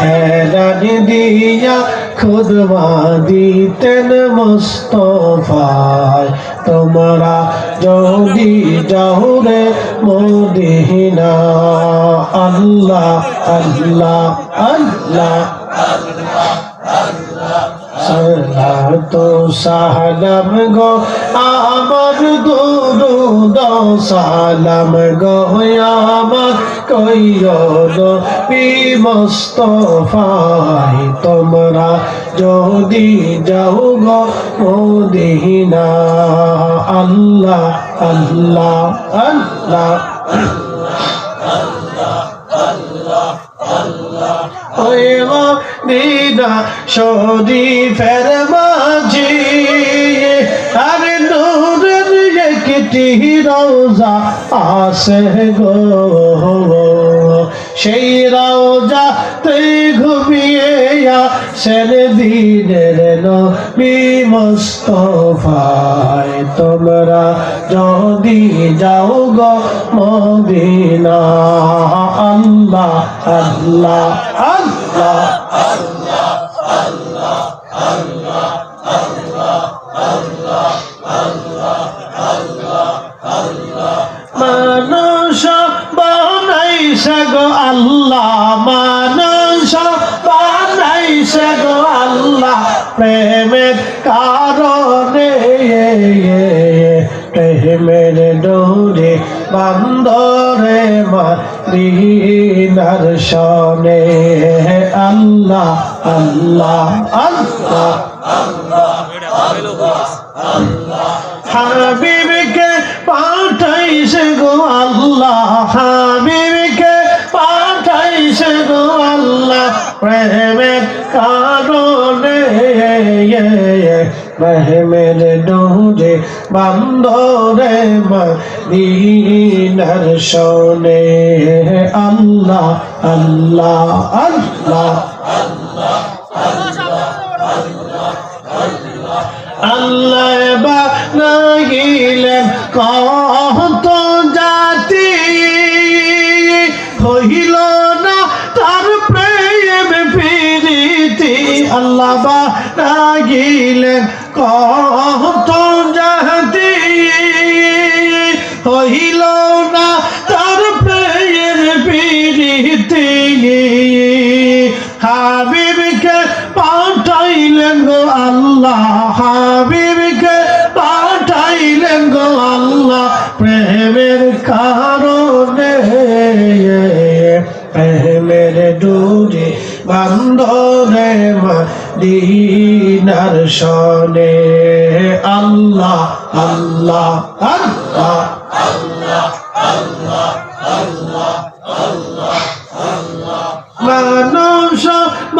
হেরানি দিয়া খুদবা দিতেন মুস্তফায়। তোমরা যদি যাও রে মদিনা আল্লাহ আল্লাহ আল্লাহ। সালাতো সালাম গো, আমার দুরুদ সালাম গো আমার কইও নবী মুস্তফাই তোমরা যদি যাও গো মদিনা আল্লাহ আল্লাহ আল্লাহ। ওয়েমা দিনা শরীফের মাঝি আর নূরের একটি রোজা আসে গো সেই রোজা তুই ঘুমিয়ে আসেন দিনের নবী মুস্তফায় তোমরা যদি যাও গো মদিনা। আল্লাহ আল্লাহ আল্লাহ মানুষ বান্দরে মাদিনার শনে আল্লাহ আল্লাহ আল্লাহ। হাবিবকে পাঠাইছে গো আল্লাহ, হাবিবকে পাঠাইছে গো আল্লাহ। প্রেমের কারণে, প্রেমের ডোরে বান্ধরে মদিনার শোনে আল্লাহ আল্লাহ আল্লাহ আল্লাহ বানাইলেন কত জাতি হইল আল্লাহ হাবিবকে পাঠাইলেন গো আল্লাহ। প্রেমের কারণে, প্রেমের ডুরে বান্ধরে মদিনার শনে আল্লাহ আল্লাহ আল্লাহ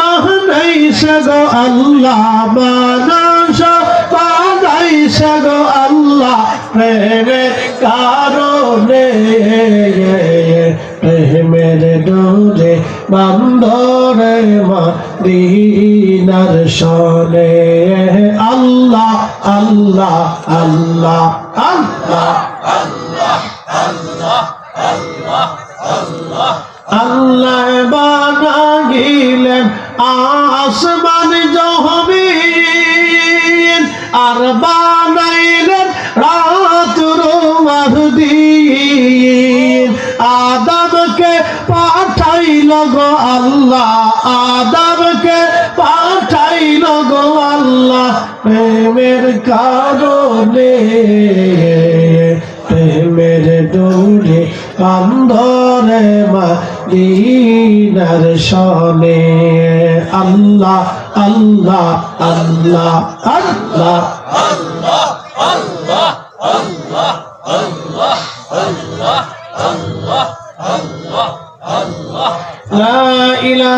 বানাইছে গো আল্লাহ মানুষ বানাইছে বান্ধরে মদিনার শনে আল্লাহ আল্লাহ আল্লাহ আল্লাহ আল্লাহ বানাইলেন আসমান জহবিন আর বানাইলেন রাত পাঠাইল গো আল্লাহ আদমকে পাঠাইল গো আল্লাহ, প্রেমের কারণে, প্রেমের দৌড়ে বান্ধরে মদিনার শনে আল্লাহ আল্লাহ আল্লাহ আল্লাহ لا